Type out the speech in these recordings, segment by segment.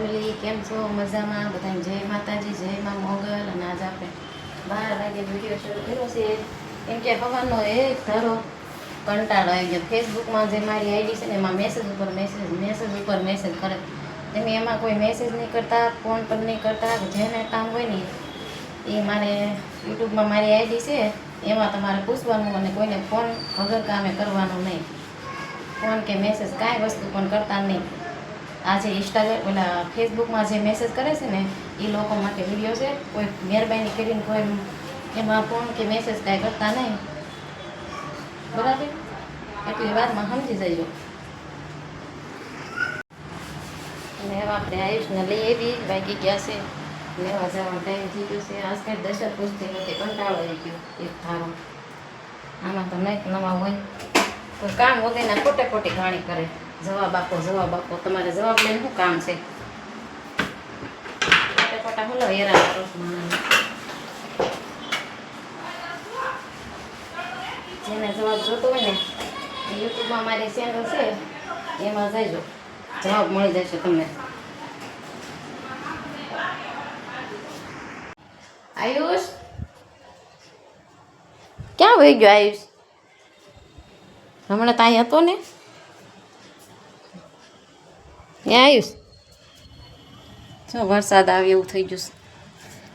Family કેમ છો? મજામાં? બધાને જય માતાજી, જય માં મોગલ, અને આજ આપણે બાર વાગે વીડિયો શરૂ કર્યો છે. એમ કે હવાનો એક ધારો કંટાળો આવી ગયો. ફેસબુકમાં જે મારી આઈડી છે ને, એમાં મેસેજ ઉપર મેસેજ મેસેજ ઉપર મેસેજ કરે. તમે એમાં કોઈ મેસેજ નહીં કરતા ફોન પણ નહીં કરતા જેને કામ હોય ને, એ મારે યુટ્યુબમાં મારી આઈડી છે, એમાં તમારે પૂછવાનું અને કોઈને ફોન વગર કામે કરવાનું નહીં. ફોન કે મેસેજ કાંઈ વસ્તુ પણ કરતા નહીં. આ જે ઇન્સ્ટાગ્રામ ફેસબુકમાં જે મેસેજ કરે છે ને એ લોકો માટે વીડિયો છે. કોઈ મહેરબાની કરીને કોઈ એમાં ફોન કે મેસેજ કાંઈ કરતા નહીં. બરાબર? એટલી વાતમાં સમજી જજો. અને હવે આપણે આયુષને લઈ આવી બાકી ગયા છે? લેવા જવાનો ટાઈમ થઈ ગયો છે. આજ કાંઈ દશર પૂછતી નથી. કંટાળો આવી ગયો. એક થારો આમાં તો નહીં નવા હોય. કોઈ કામ વગરના ખોટે ખોટી ઘાણી કરે. જવાબ આપો જવાબ આપો. તમારે જવાબ લઈને શું કામ છે? ખોટા હું હેરાન જેને જવાબ જોતો હોય ને યુટ્યુબમાં મારી ચેનલ છે, એમાં જઈજો જવાબ મળી જશે તમને. આયુષ? ક્યાં વહી ગયો આયુષ? હમણાં ત્યાં હતો ને? એ આયુષ. જો વરસાદ આવે એવું થઈ ગયું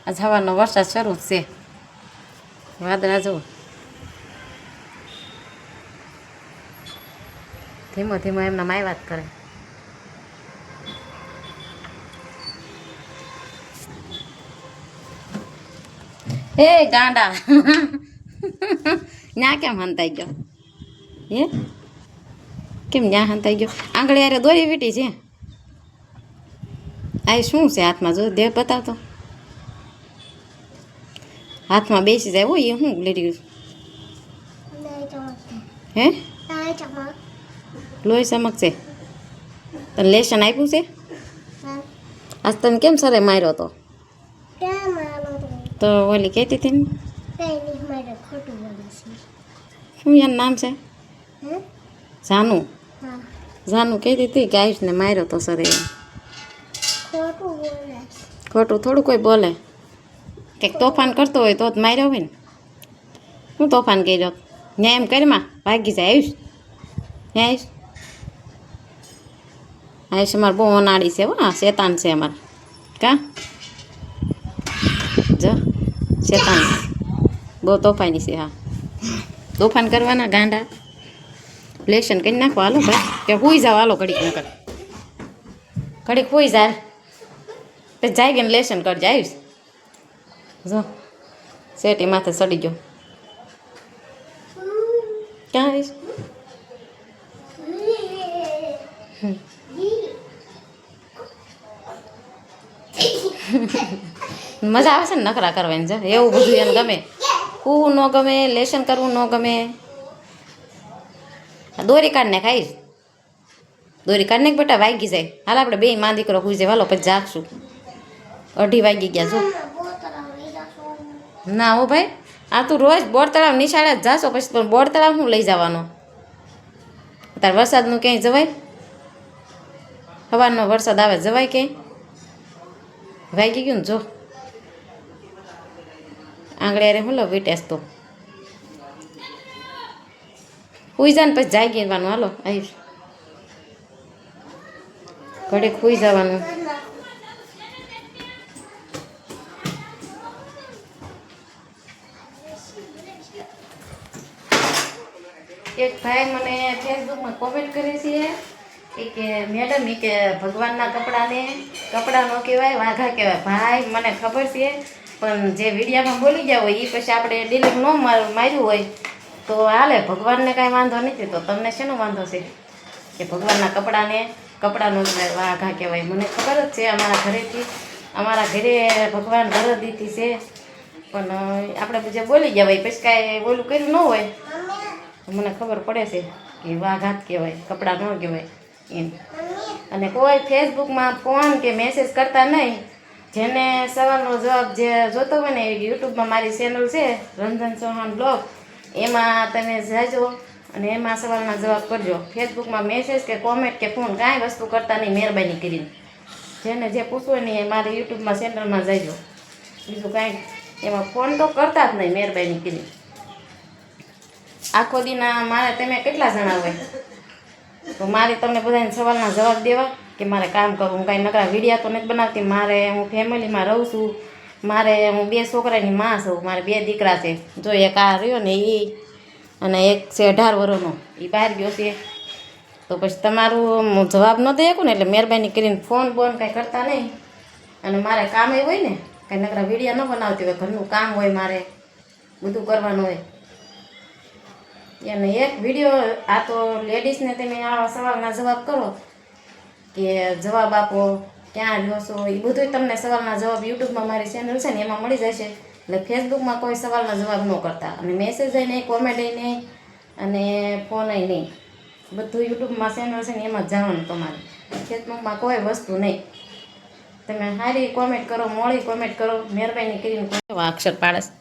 આ સવારનો વરસાદ શરૂ જ છે. વાદળા જુઓ. ધીમો ધીમો એમના માય વાત કરે. એ ગાંડા. ન્યા કેમ હંતાઈ ગયો? હે? કેમ ન્યા હંતાઈ ગયો? આંગળી યારે દોરી વીટી છે. આ શું છે હાથમાં? જો દેહ બતાવતો. હાથમાં બેસી જાય હોય એ શું લીધી હે? લોહી ચમકશે તને લેશન આપ્યું છે? આજ તને કેમ સરે માર્યો તો? તો ઓલી કહેતી હતી ને? શું એનું નામ છે? જાનુ. જાનુ કહેતી હતી કે આયુષને માર્યો તો સરે ખોટું થોડું કોઈ બોલે. કંઈક તોફાન કરતો હોય તો જ માર્યો હોય ને. શું તોફાન કર્યો? ન્યા એમ કરીમાં ભાગી જાય આવીશ ન્યા આવીશ આવીશ અમારે બહુ અનાળી છે હા શેતાન છે અમારે. કા? જો, શેતાન. બહુ તોફાની છે, હા. તોફાન કરવાના ગાંડા. લેશન કરી નાખો, હાલો ભાઈ. કે હોઈ જાવ હાલો ઘડીક નકર. ઘડીક હોઈ જાય. જાય ને લેશન કરજે આવીશ જો. શેટી માથે ચડી ગયો. ક્યાં આવીશ? મજા આવે છે ને નખરા કરવાની છે એવું બધું એને ગમે. કૂવું ન ગમે, લેશન કરવું ન ગમે. દોરી કાઢને ખાઈશ. દોરી કાઢને બેટા વાગી જાય. હાલ આપણે બે માં દીકરો જાય. હાલો, પછી જાગશું. અઢી વાગી ગયા જો ના હો ભાઈ આ તું રોજ બોર તળાવ નિશાળે જ જાશો પછી પણ બોર તળાવ હું લઈ જવાનો? તાર વરસાદનું ક્યાંય જવાય? સવારનો વરસાદ આવે જવાય ક્યાંય? વાગી ગયું ને જો. આંગળે અરે હું લો વીટેસ તો. હુઈ જા ને પછી જાય જવાનું હાલો આવી ઘડીક હુઈ જવાનું. એક ભાઈ મને ફેસબુકમાં કોમેન્ટ કરી છે એ કે, મેડમ એ કે ભગવાનના કપડાને, કપડાં ન કહેવાય, વાઘા કહેવાય. ભાઈ, મને ખબર છે, પણ જે વિડીયામાં બોલી ગયા હોય એ પછી આપણે ડિલીટ ન માર- માર્યું હોય, તો હાલે, ભગવાનને કાંઈ વાંધો નથી, તો તમને શેનો વાંધો છે? કે ભગવાનના કપડાને કપડાનો વાઘા કહેવાય. મને ખબર જ છે, અમારા ઘરેથી, અમારા ઘરે ભગવાન ઘરદીથી છે. પણ આપણે જે બોલી ગયા હોય, પછી કાંઈ બોલું કર્યું ન હોય. મને ખબર પડે છે કે વાઘાત કહેવાય, કપડાં ન કહેવાય એમ. અને કોઈ ફેસબુકમાં ફોન કે મેસેજ કરતા નહીં. જેને સવાલનો જવાબ જે જોતો હોય ને યુટ્યુબમાં મારી ચેનલ છે, રંજન ચૌહાણ બ્લોગ. એમાં તમે જાજો અને એમાં સવાલના જવાબ કરજો. ફેસબુકમાં મેસેજ કે કોમેન્ટ કે ફોન કાંઈ વસ્તુ કરતા નહીં, મહેરબાની કરીને. જેને જે પૂછવું ને એ મારે યુટ્યુબમાં ચેનલમાં જઈજો બીજું કાંઈ એમાં ફોન તો કરતા જ નહીં, મહેરબાની કરી આખો દીના મારે તમે કેટલા જણા હોય? તો મારે તમને બધાને સવાલના જવાબ દેવા કે મારે કામ કરવું? હું કાંઈ નકરા વિડીયા તો નથી બનાવતી. મારે, હું ફેમિલીમાં રહું છું. મારે, હું બે છોકરાની માં છું. મારે બે દીકરા છે. જો એક આ રહ્યો ને એ અને એક છે અઢાર વર્ષનો એ બહાર ગયો છે. તો પછી તમારું હું જવાબ ન દઈ શકું ને એટલે મહેરબાની કરીને ફોન બોન કાંઈ કરતા નહીં. અને મારે કામ હોય ને, કાંઈ નકરા વિડીયા ન બનાવતી હોય. ઘરનું કામ હોય મારે, બધું કરવાનું હોય. અને એક વીડિયો આ તો લેડીઝને તમે આવા સવાલના જવાબ કરો કે જવાબ આપો, ક્યાં રહ્યો છો? એ બધું તમને સવાલના જવાબ યુટ્યુબમાં મારી ચેનલ છે ને એમાં મળી જશે. એટલે ફેસબુકમાં કોઈ સવાલના જવાબ ન કરતા. અને મેસેજ નહીં કોમેન્ટ નહીં, અને ફોન નહીં. બધું યુટ્યુબમાં ચેનલ છે ને એમાં જવાનું તમારે. ફેસબુકમાં કોઈ વસ્તુ નહીં. તમે સારી કોમેન્ટ કરો, મોડી કોમેન્ટ કરો, મહેરબાની કરીને અક્ષર પાડસ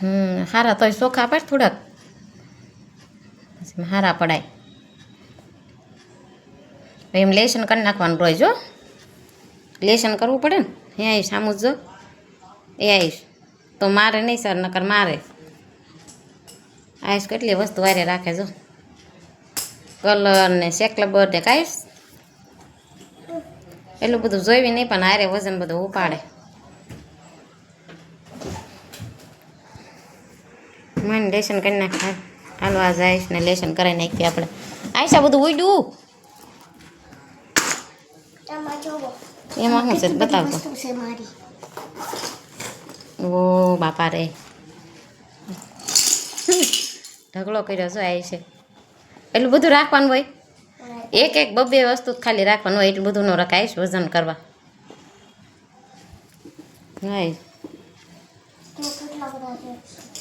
હમ, હારા તોય ચોખા પાડ થોડાક. પછી સારા પડાય. એમ લેશન કરી નાખવાનું રોજ જો લેશન કરવું પડે ને એ આવીશ સામું જો એ આવીશ તો મારે નહીં સર, નકર મારે. આવીશ કેટલી વસ્તુ વારે રાખે જો. કલર ને સેકલબર ને કાંઈશ એટલું બધું જોઈ નહીં, પણ હારે વજન બધું ઉપાડે. મને લેશન કરી નાખ. હાલો આ જઈશ ને લેશન કરાવી નાખીએ આપણે. આયશા બધું ઉડ્યું એમાં શું છે? બતાવતો. ઓ બાપા રે. ઢગલો કર્યો છો આય છે એટલું બધું રાખવાનું હોય? એક એક બબ્બે વસ્તુ ખાલી રાખવાનું હોય એટલું બધું ન રખાઈશ વજન કરવા. છે?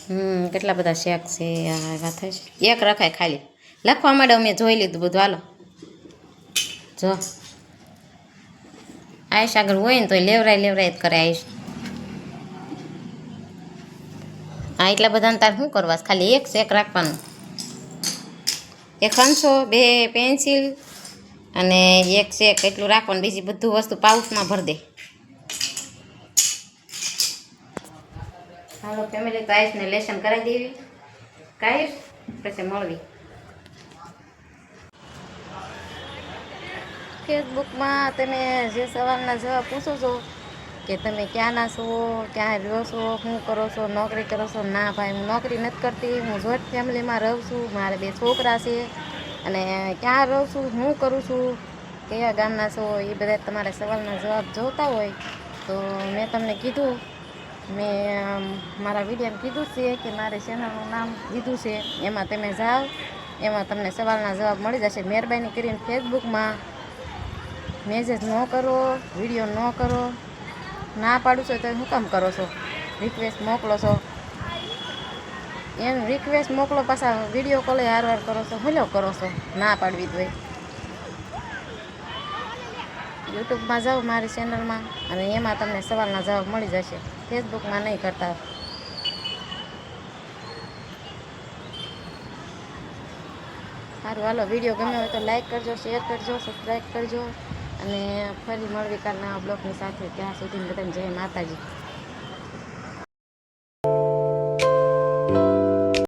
હમ, કેટલા બધા શેક છે, આ વાત છે. એક રખાય ખાલી. લખવા માંડે અમે જોઈ લીધું બધું. હાલો. જો. આયુષ આગળ હોય ને તો લેવરાય લેવરાય જ કરે આયુષ હા એટલા બધાને તાર શું કરવા ખાલી એક શેક રાખવાનું. એક હંસો, બે પેન્સિલ અને એક શેક એટલું રાખવાનું. બીજી બધું વસ્તુ પાઉચમાં ભરી દે. હાલો ફેમિલી તો આયુષને લેસન કરાવી દેવી. કાયુષ પછી મળવી. ફેસબુકમાં તમે જે સવાલના જવાબ પૂછો છો કે તમે ક્યાંના છો, ક્યાં રહ્યો છો, શું કરો છો, નોકરી કરો છો, ના ભાઈ, હું નોકરી નથી કરતી, હું જોઈન્ટ ફેમિલીમાં રહું છું, મારે બે છોકરા છે અને ક્યાં રહું છું, હું કરું છું, કયા ગામના છો, એ બધા તમારે સવાલના જવાબ જોતા હોય તો મેં તમને કીધું મેં મારા વિડીયોમાં કીધું છે કે મારી ચેનલનું નામ દીધું છે. એમાં તમે જાઓ. એમાં તમને સવાલના જવાબ મળી જશે. મહેરબાની કરીને ફેસબુકમાં મેસેજ ન કરો, વીડિયો ન કરો. ના પાડું છો તો શું કામ કરો છો? રિક્વેસ્ટ મોકલો છો. એમ રિક્વેસ્ટ મોકલો, પાછા વીડિયો કોલે હારવાર કરો છો હલો કરો છો. ના પાડવી જોઈએ. યુટ્યુબમાં જાઓ મારી ચેનલમાં અને એમાં તમને સવાલના જવાબ મળી જશે. ફેસબુકમાં નહીં કરતા. સારું, હાલો વીડિયો ગમ્યો હોય તો લાઈક કરજો શેર કરજો સબસ્ક્રાઈબ કરજો. અને ફરી મળવી કાલના બ્લોગની સાથે. ત્યાં સુધી બધાને જય માતાજી.